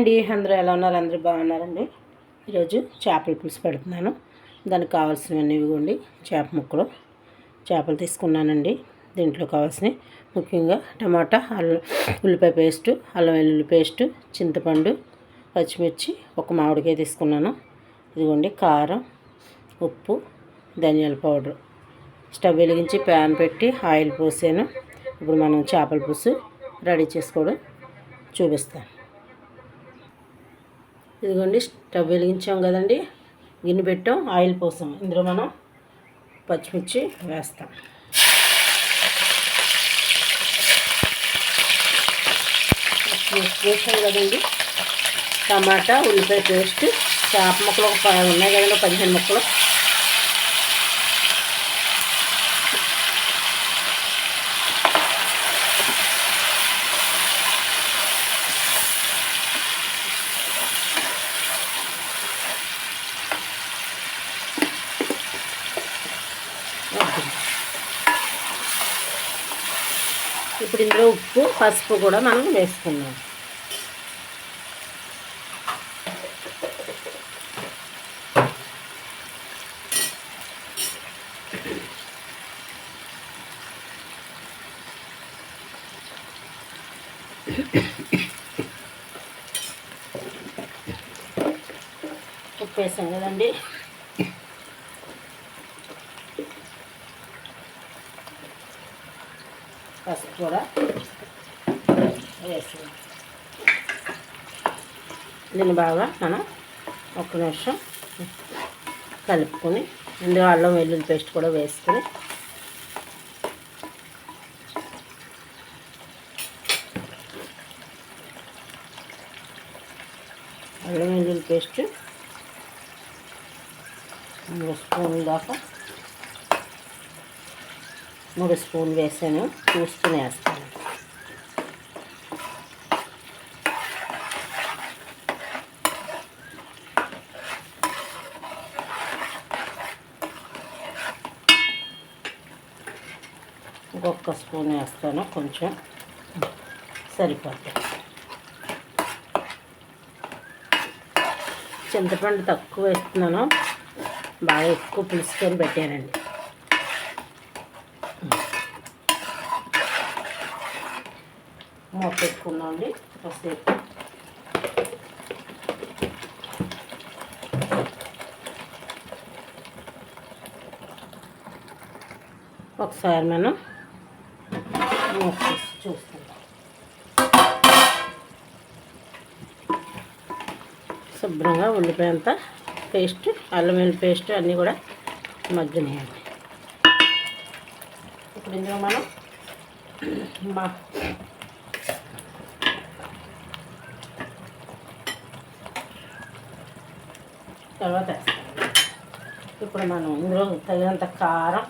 అండి. అందరూ ఎలా ఉన్నారు? అందరూ బాగున్నారండి. ఈరోజు చేపల పులుసు పెడుతున్నాను. దానికి కావాల్సినవన్నీ ఇవ్వండి. చేప ముక్కలు. చేపలు తీసుకున్నానండి. దీంట్లో కావాల్సినవి ముఖ్యంగా టమాటా అల్లం ఉల్లిపాయ పేస్టు అల్లం వెల్లుల్లి పేస్టు చింతపండు పచ్చిమిర్చి ఒక మామిడికాయ తీసుకున్నాను. ఇదిగోండి కారం ఉప్పు ధనియాల పౌడర్. స్టవ్ వెలిగించి ప్యాన్ పెట్టి ఆయిల్ పోసాను. ఇప్పుడు మనం చేపల పులుసు రెడీ చేసుకోవడం చూపిస్తాను. ఇదిగోండి స్టవ్ వెలిగించాం కదండి. గిన్నె పెట్టాం ఆయిల్ పోసాం. ఇందులో మనం పచ్చిమిర్చి వేస్తాం. వేసాం కదండి. టమాటా ఉల్లిపాయ పేస్ట్ చేప ముక్కలు ఒక ప- ఉన్నాయి కదండి పదిహేను ముక్కలు. ఇప్పుడు ఇందులో ఉప్పు పసుపు కూడా మనం వేసుకున్నాం ఉప్పు వేసాం కదండి పసుపు కూడా వేసాం దీన్ని బాగా మనం ఒక్క నిమిషం కలుపుకొని ఇందులో అల్లం వెల్లుల్లి పేస్ట్ కూడా వేసుకొని అల్లం వెల్లుల్లి పేస్ట్ మూడు దాకా మూడు స్పూన్లు వేసాను. చూసుకుని వేస్తాను. ఇంకొక స్పూన్ వేస్తాను. కొంచెం సరిపోతుంది. చింతపండు తక్కువ వేస్తున్నాను. బాగా ఎక్కువ పులుసుకొని పెట్టానండి. మూత పెట్టుకున్నాండి కాసేపు. ఒకసారి మనం మూత తీసి శుభ్రంగా ఉండిపోయేంత అంతా పేస్ట్ అల్లం వెల్లుల్లి పేస్ట్ అన్నీ కూడా మగ్గినాయండి. ఇప్పుడు ఇందులో మనం మా తర్వాత ఇప్పుడు మనం ఇందులో తగినంత కారం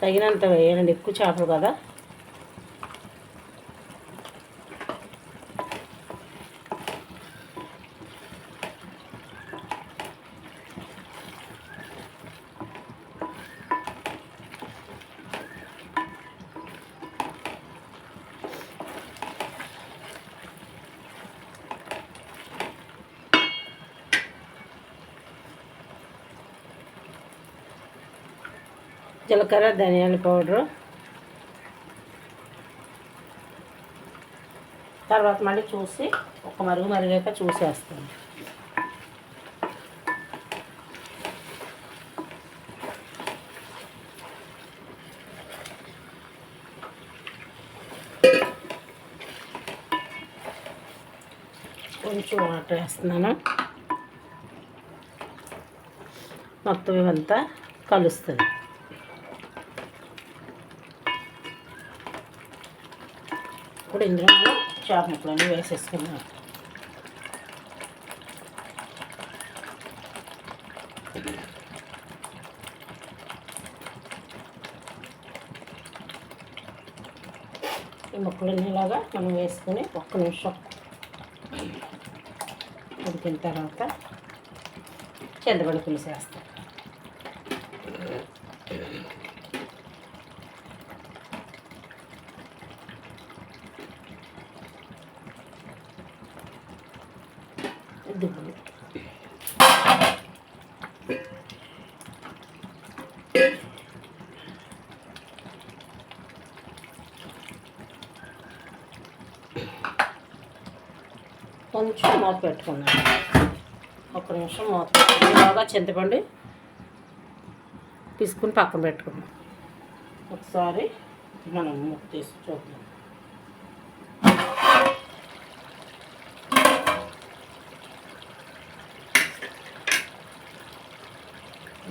తగినంత వేయాలండి ఎక్కువ చేపలు కదా. జీలకర్ర ధనియాల పౌడరు. తర్వాత మళ్ళీ చూసి ఒక మరుగు మరిగాక చూసేస్తాను. కొంచెం వాటర్ వేస్తున్నాను. మొత్తం ఇవంతా కలుస్తుంది. ఇప్పుడు ఇందులో మనం చేప ముక్కలన్నీ వేసేసుకున్నాం ఈ ముక్కలన్నీలాగా మనం వేసుకుని ఒక్క నిమిషం ఉడికిన తర్వాత చింతపండు పులుసు వేస్తాం. ఇదిగోండి కొంచెం మూత పెట్టుకున్నాను. ఒక నిమిషం మూత పెట్టుకుని బాగా చింతపండు తీసుకుని పక్కన పెట్టుకున్నాం ఒకసారి మనం మూత తీసి చూద్దాం.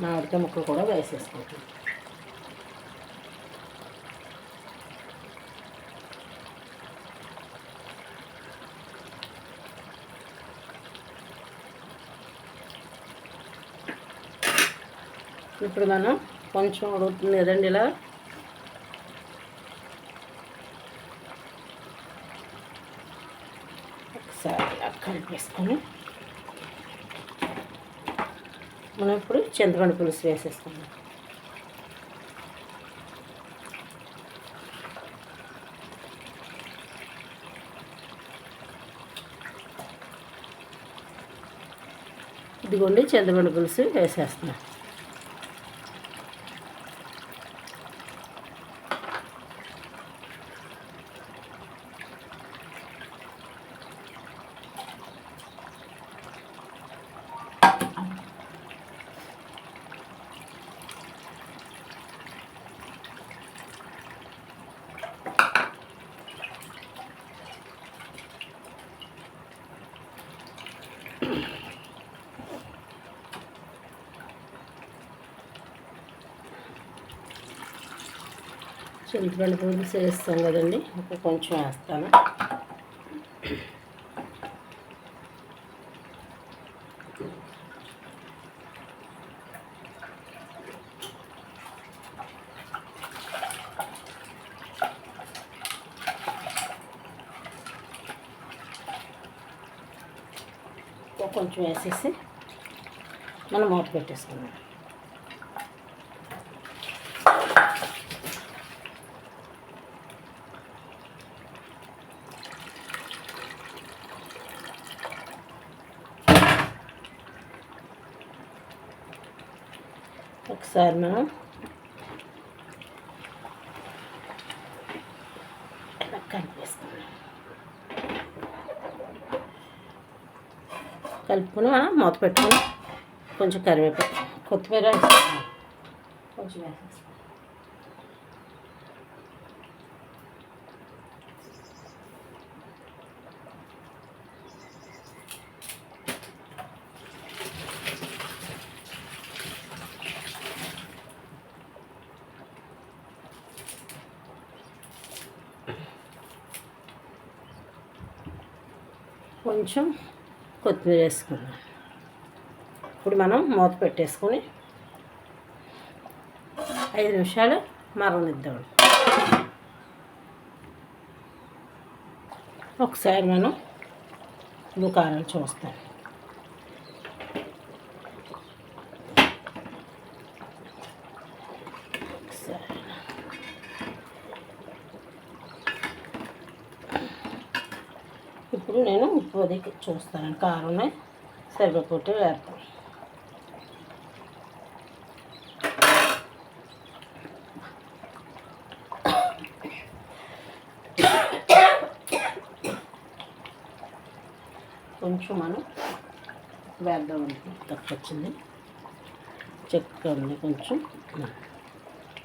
మామిడికాయ ముక్కలు కూడా వేసేసుకుంటాం. ఇప్పుడు మనం కొంచెం ఉడుకుతుంది కదండి ఇలా. ఒకసారి కలిపేసుకొని మనం ఇప్పుడు చింతపండు పులుసు వేసేసుకుందాం ఇదిగోండి చింతపండు పులుసు వేసేస్తున్నాం. చింతపండు పులుసు వేస్తాం కదండి. ఒక కొంచెం వేస్తాను. కొంచెం వేసేసి మనం మూత పెట్టేసుకున్నాం ఒకసారి మనం. ఇలా కలిపేసుకున్నాం కలుపుకొని మనం మూత పెట్టుకుని కొంచెం కరివేపాకు కొత్తిమీర కొంచెం వేసేస్తాం. కొంచెం కొత్తిమీర వేసుకున్నాం ఇప్పుడు మనం మూత పెట్టేసుకొని ఐదు నిమిషాలు మరణిద్దాం ఒకసారి మనం దుకాణం చూస్తాం ఒకసారి ఇప్పుడు నేను ఉప్పు అది చూస్తాను. కారం సరిపోతే వేస్తాం కొంచెం మనం వేద్దాం తక్కువ వచ్చింది. చెక్క ఉంది కొంచెం.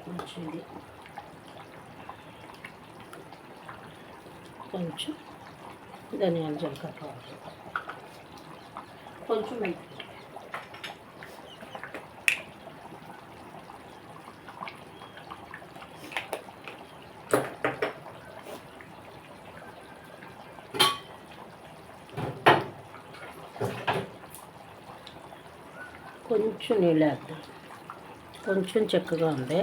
కొంచెం ఇది కొంచెం ధనియాల జీలకర్ర పౌడర్ కొంచెం మెంతి కొంచెం నీళ్ళు వేద్దాం కొంచెం చక్కగా ఉంది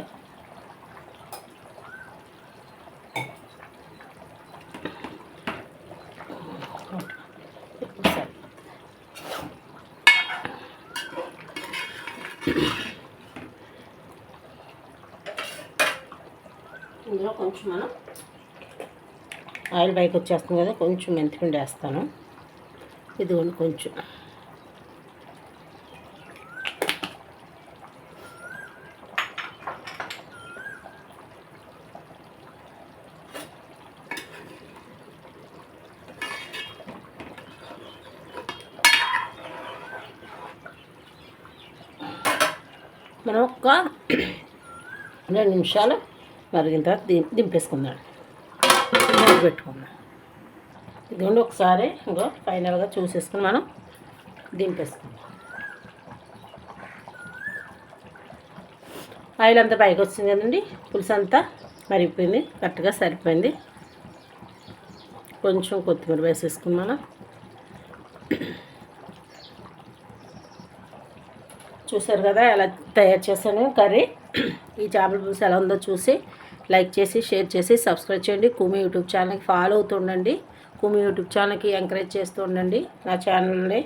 ఇందులో కొంచెం మనం ఆయిల్ బైక్ వచ్చేస్తుంది కదా కొంచెం మెంతిపిండి వేస్తాను. ఇదిగోండి కొంచెం. మనం ఒక్క రెండు నిమిషాలు మరిగిన తర్వాత దింపేసుకున్నాడు దింపేసుకుందాం. పెట్టుకుందాం. ఇదిగోండి ఒకసారి ఇంకో ఫైనల్గా చూసేసుకుని మనం దింపేసుకుందాం. ఆయిల్ అంతా పైకి వచ్చింది కదండి పులుసు అంతా మరిగిపోయింది కరెక్ట్గా సరిపోయింది. కొంచెం కొత్తిమీర వేసేసుకుని మనం చూసారు కదా ఎలా తయారు చేశాను కర్రీ. ఈ చేపల పులుసు ఎలా ఉందో చూసి లైక్ చేసి షేర్ చేసి సబ్స్క్రైబ్ చేయండి. కుమి యూట్యూబ్ ఛానల్కి ఫాలో అవుతుండండి. కుమి యూట్యూబ్ ఛానల్కి ఎంకరేజ్ చేస్తూ ఉండండి. నా ఛానల్ని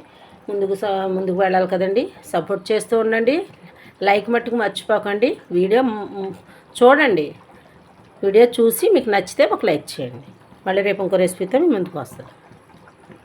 ముందుకు ముందుకు వెళ్ళాలి కదండి. సపోర్ట్ చేస్తూ ఉండండి. లైక్ మట్టుకు మర్చిపోకండి. వీడియో చూడండి. వీడియో చూసి మీకు నచ్చితే ఒక లైక్ చేయండి. మళ్ళీ రేపు ఇంకో రెసిపీతో మీ ముందుకు వస్తాను.